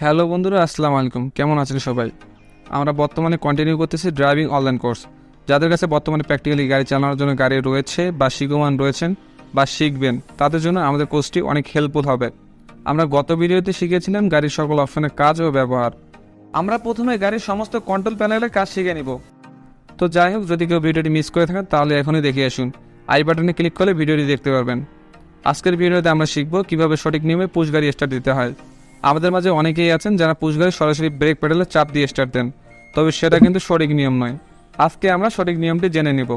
Hello বন্ধুরা, আসসালামু আলাইকুম। কেমন আছেন সবাই? আমরা বর্তমানে কন্টিনিউ করতেছি ড্রাইভিং অনলাইন কোর্স যাদের কাছে বর্তমানে প্র্যাকটিক্যালি গাড়ি চালানোর জন্য গাড়ি রয়েছে বা শিখমান রয়েছেন বা শিখবেন, তাদের জন্য আমাদের কোর্সটি অনেক হেল্পফুল হবে। আমরা গত ভিডিওতে শিখেছিলাম গাড়ির সকল অপশনের কাজ ও ব্যবহার। আমরা প্রথমে গাড়ির সমস্ত কন্ট্রোল প্যানেলের কাজ শিখে নিব। তো যাই হোক, যদি কেউ ভিডিওটি মিস করে থাকেন, তাহলে এখনই দেখে আসুন। আই বাটনে ক্লিক করলে ভিডিওটি দেখতে পারবেন। আজকের ভিডিওতে আমরা শিখব কীভাবে সঠিক নিয়মে পুশ গাড়ি স্টার্ট দিতে হয়। আমাদের মাঝে অনেকেই আছেন যারা পুশ গাড়ি সরাসরি ব্রেক পেডালে চাপ দিয়ে স্টার্ট দেন। তবে সেটা কিন্তু সঠিক নিয়ম নয়। আজকে আমরা সঠিক নিয়মটি জেনে নিব।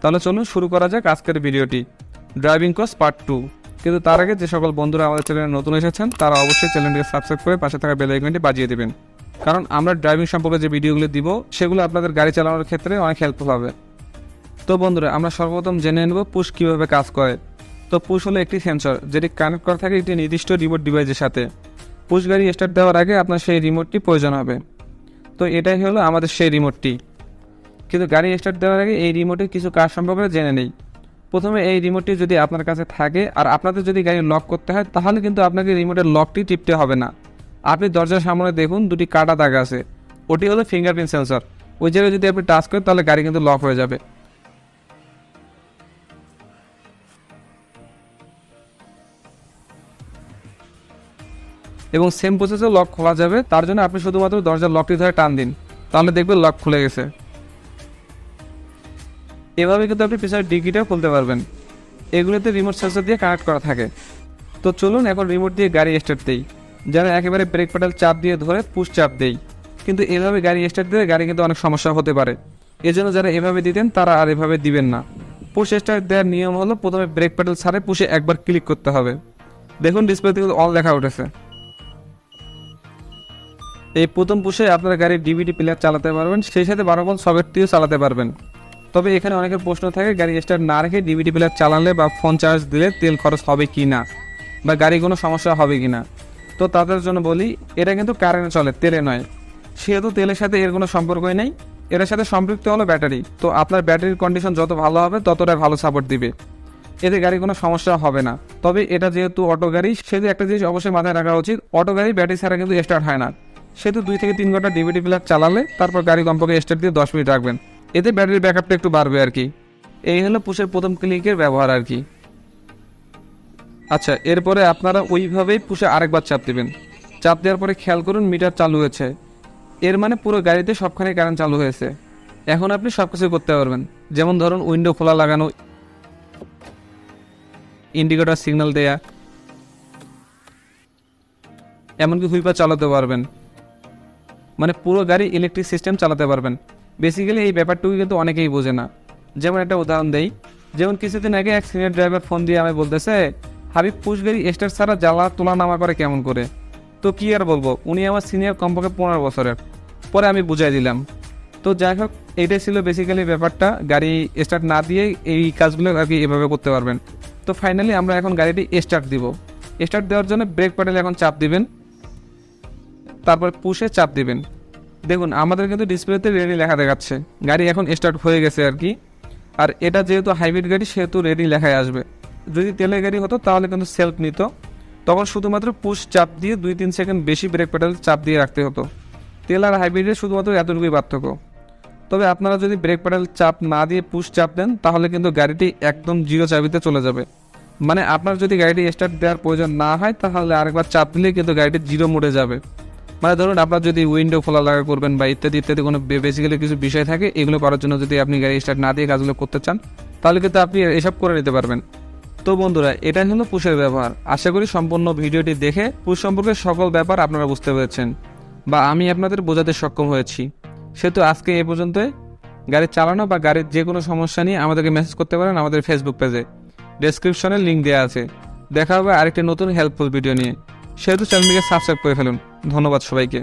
তাহলে চলুন শুরু করা যাক আজকের ভিডিওটি। ড্রাইভিং কোর্স পার্ট টু কিন্তু তার আগে যে সকল বন্ধুরা আমাদের চ্যানেলে নতুন এসেছেন, তারা অবশ্যই চ্যানেলটিকে সাবস্ক্রাইব করে পাশে থাকা বেল আইকনটি বাজিয়ে দেবেন। কারণ আমরা ড্রাইভিং সম্পর্কে যে ভিডিওগুলো দিব, সেগুলো আপনাদের গাড়ি চালানোর ক্ষেত্রে অনেক হেল্পফুল হবে। তো বন্ধুরা, আমরা সর্বপ্রথম জেনে নেব পুশ কীভাবে কাজ করে। তো পুশ হলো একটি সেন্সর যেটি কানেক্ট করা থাকে একটি নির্দিষ্ট রিমোট ডিভাইসের সাথে। পুশ গাড়ি স্টার্ট দেওয়ার আগে আপনার সেই রিমোটটি প্রয়োজন হবে। তো এটাই হলো আমাদের সেই রিমোটটি কিন্তু গাড়ি স্টার্ট দেওয়ার আগে এই রিমোটের কিছু কাজ সম্পর্কে জেনে নেই। প্রথমে এই রিমোটটি যদি আপনার কাছে থাকে আর আপনাদের যদি গাড়ি লক করতে হয়, তাহলে কিন্তু আপনাকে রিমোটের লকটি টিপতে হবে না। আপনি দরজার সামনে দেখুন, দুটি কাটা দাগ আছে। ওটি হলো ফিঙ্গারপ্রিন্ট সেন্সর ওই জায়গায় যদি আপনি টাচ করেন, তাহলে গাড়ি কিন্তু লক হয়ে যাবে। এবং সেম প্রসেসে লক খোলা যাবে। তার জন্য আপনি শুধুমাত্র দরজার লকটি ধরে টান দিন। তাহলে দেখবেন লক খুলে গেছে। এভাবে কিন্তু আপনি পিছনের ডিকিটাও খুলতে পারবেন। এগুলোতে রিমোট সেন্সর দিয়ে কানেক্ট করা থাকে। তো চলুন এখন রিমোট দিয়ে গাড়ি স্টার্ট দেই। যেন একেবারে ব্রেক পেডাল চাপ দিয়ে ধরে পুশ চাপ দেই। কিন্তু এভাবে গাড়ি স্টার্ট দিলে গাড়ি কিন্তু অনেক সমস্যা হতে পারে। এজন্য যারা এভাবে দিতেন, তারা আর এভাবে দিবেন না। পুশ স্টার্ট দেওয়ার নিয়ম হলো প্রথমে ব্রেক পেডাল ছাড়ে পুশে একবার ক্লিক করতে হবে। দেখুন ডিসপ্লেতে অল লেখা উঠেছে। এই প্রথম পুষে আপনার গাড়ির ডিভিডি প্লেয়ার চালাতে পারবেন, সেই সাথে বারো বল সকেটটিও চালাতে পারবেন। তবে এখানে অনেকের প্রশ্ন থাকে, গাড়ি স্টার্ট না রেখে ডিভিডি প্লেয়ার চালালে বা ফোন চার্জ দিলে তেল খরচ হবে কি না, বা গাড়ি কোনো সমস্যা হবে কি না। তো তাদের জন্য বলি, এটা কিন্তু কারেন্টে চলে, তেলে নয়। সেহেতু তেলের সাথে এর কোনো সম্পর্কই নেই এর সাথে সম্পৃক্ত হলো ব্যাটারি তো আপনার ব্যাটারির কন্ডিশন যত ভালো হবে, ততটাই ভালো সাপোর্ট দিবে। এতে গাড়ি কোনো সমস্যা হবে না। তবে এটা যেহেতু অটো গাড়ি, সেহেতু একটা জিনিস অবশ্যই মাথায় রাখা উচিত অটো গাড়ি ব্যাটারি ছাড়া কিন্তু স্টার্ট হয় না। সেহেতু দুই থেকে তিন ঘণ্টা ডিভিডি প্লেয়ার চালালে, তারপর গাড়ি কমপক্ষে স্টার্ট দিয়ে দশ মিনিট রাখবেন। এতে ব্যাটারির ব্যাকআপটা একটু বাড়বে আর কি। এই হলো পুষের প্রথম ক্লিকের ব্যবহার আর কি। আচ্ছা এরপরে আপনারা ওইভাবেই পুষে আরেকবার চাপ দেবেন। চাপ দেওয়ার পরে খেয়াল করুন মিটার চালু হয়েছে। এর মানে পুরো গাড়িতে সবখানে কারেন্ট চালু হয়েছে। এখন আপনি সব কিছু করতে পারবেন। যেমন ধরুন উইন্ডো খোলা লাগানো ইন্ডিকেটর সিগন্যাল দেয়া। এমনকি হুইপার চালাতে পারবেন। মানে পুরো গাড়ি ইলেকট্রিক সিস্টেম চালাতে পারবেন। বেসিক্যালি এই ব্যাপারটুকু কিন্তু অনেকেই বোঝে না। যেমন একটা উদাহরণ দেই, যেমন কিছুদিন আগে এক সিনিয়র ড্রাইভার ফোন দিয়ে আমায় বলতেছে, হাবিব, পুশ গাড়ি স্টার ছাড়া জ্বালা তোলা নামা করে কেমন করে? তো কি আর বলব, উনি আমার সিনিয়র কমপক্ষে পনেরো বছরের। পরে আমি বুঝাই দিলাম। তো যাই হোক এইটাই ছিল বেসিক্যালি ব্যাপারটা। গাড়ি স্টার্ট না দিয়ে এই কাজগুলো আর কি এভাবে করতে পারবেন। তো ফাইনালি আমরা এখন গাড়িটি স্টার্ট দিব। স্টার্ট দেওয়ার জন্য ব্রেক প্যাডেল এখন চাপ দিবেন। তারপর পুষে চাপ দিবেন। দেখুন, আমাদের কিন্তু ডিসপ্লেতে রেডি লেখা দেখাচ্ছে। গাড়ি এখন স্টার্ট হয়ে গেছে আর কি। আর এটা যেহেতু হাইব্রিড গাড়ি, সেহেতু রেডি লেখায় আসবে। যদি তেলের গাড়ি হতো, তাহলে কিন্তু সেলফ নিত। তখন শুধুমাত্র পুশ চাপ দিয়ে দুই তিন সেকেন্ড বেশি ব্রেক প্যাডেল চাপ দিয়ে রাখতে হতো। তেল আর হাইব্রিডের শুধুমাত্র এতটুকুই পার্থক্য। তবে আপনারা যদি ব্রেক প্যাডেল চাপ না দিয়ে পুশ চাপ দেন, তাহলে কিন্তু গাড়িটি একদম জিরো চাবিতে চলে যাবে। মানে আপনার যদি গাড়িটি স্টার্ট দেওয়ার প্রয়োজন না হয়, তাহলে আরেকবার চাপ দিলে কিন্তু গাড়িটি জিরো মোডে যাবে। মানে ধরুন আপনার যদি উইন্ডো খোলা লাগা করবেন বা ইত্যাদি ইত্যাদি কোনো বেসিক্যালি কিছু বিষয় থাকে, এগুলো করার জন্য যদি আপনি গাড়ি স্টার্ট না দিয়ে কাজগুলো করতে চান, তাহলে কিন্তু আপনি এসব করে নিতে পারবেন। তো বন্ধুরা, এটাই হলো পুষের ব্যবহার। আশা করি সম্পূর্ণ ভিডিওটি দেখে পুষ সম্পর্কে সকল ব্যাপার আপনারা বুঝতে পেরেছেন বা আমি আপনাদের বোঝাতে সক্ষম হয়েছি। সেহেতু আজকে এ পর্যন্তই। গাড়ি চালানো বা গাড়ির যে কোনো সমস্যা নিয়ে আমাদেরকে মেসেজ করতে পারেন আমাদের ফেসবুক পেজে ডেসক্রিপশনে লিঙ্ক দেওয়া আছে। দেখা হবে আরেকটি নতুন হেল্পফুল ভিডিও নিয়ে। সেহেতু চ্যানেলটিকে সাবস্ক্রাইব করে ফেলুন। ধন্যবাদ সবাইকে।